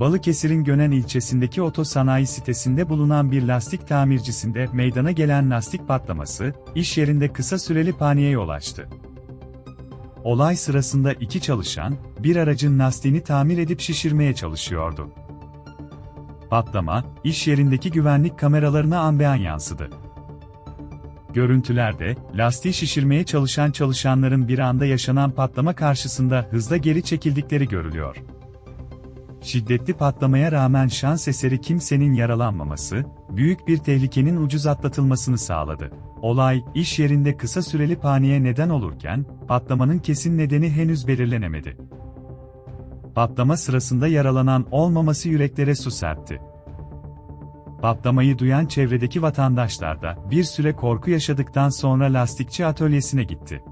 Balıkesir'in Gönen ilçesindeki oto sanayi sitesinde bulunan bir lastik tamircisinde meydana gelen lastik patlaması, iş yerinde kısa süreli paniğe yol açtı. Olay sırasında iki çalışan, bir aracın lastiğini tamir edip şişirmeye çalışıyordu. Patlama, iş yerindeki güvenlik kameralarına an be an yansıdı. Görüntülerde, lastiği şişirmeye çalışan çalışanların bir anda yaşanan patlama karşısında hızla geri çekildikleri görülüyor. Şiddetli patlamaya rağmen şans eseri kimsenin yaralanmaması, büyük bir tehlikenin ucuz atlatılmasını sağladı. Olay, iş yerinde kısa süreli paniğe neden olurken, patlamanın kesin nedeni henüz belirlenemedi. Patlama sırasında yaralanan olmaması yüreklere su serpti. Patlamayı duyan çevredeki vatandaşlar da bir süre korku yaşadıktan sonra lastikçi atölyesine gitti.